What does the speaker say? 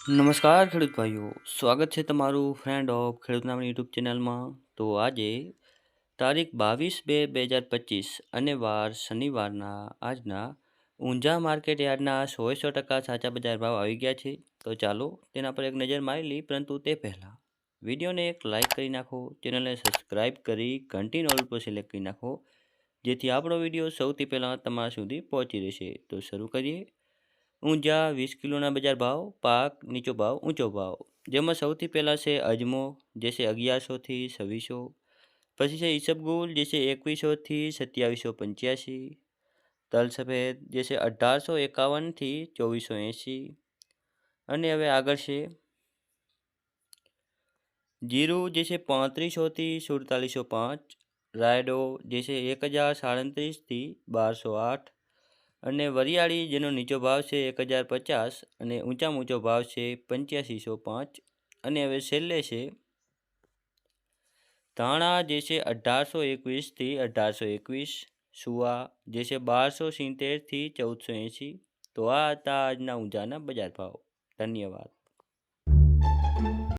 નમસ્કાર ખેડૂત ભાઈઓ, સ્વાગત છે તમારું ફ્રેન્ડ ઓફ ખેડૂત નામની યુટ્યુબ ચેનલમાં તો આજે તારીખ બાવીસ બે બે હજાર પચીસ અને વાર શનિવારના આજના ઊંઝા માર્કેટ યાર્ડના સો સો ટકા સાચા બજાર ભાવ આવી ગયા છે. તો ચાલો તેના પર એક નજર મારી લઈ પરંતુ તે પહેલાં વિડીયોને એક લાઇક કરી નાખો ચેનલને સબસ્ક્રાઈબ કરી કન્ટિન્યુ ઓલ પર સિલેક્ટ કરી નાખો, જેથી આપણો વીડિયો સૌથી પહેલાં તમારા સુધી પહોંચી રહેશે. તો શરૂ કરીએ. ઊંઝા વીસ કિલોના બજાર ભાવ, પાક નીચો ભાવ, ઊંચો ભાવ. જેમાં સૌથી પહેલાં છે અજમો, જે છે અગિયારસોથી છવ્વીસો. પછી છે ઈસબગુલ, જે છે એકવીસોથી સત્યાવીસો પંચ્યાસી. તલ સફેદ, જે છે અઢારસો એકાવનથી ચોવીસો એંસી અને હવે આગળ છે જીરું, જે છે પાંત્રીસોથી સુડતાલીસો પાંચ. રાયડો, જે છે એક હજાર સાડત્રીસથી બારસો આઠ. અને વરિયાળી, જેનો નીચો ભાવ છે એક હજાર પચાસ અને ઊંચામાં ઊંચો ભાવ છે પંચ્યાસીસો પાંચ. અને હવે છેલ્લે છે, ધાણા જે છે અઢારસો એકવીસથી અઢારસો એકવીસ, સુવા જે છે બારસો સિત્તેરથી ચૌદસો એંસી તો આ હતા આજના ઊંઝાના બજાર ભાવ. ધન્યવાદ.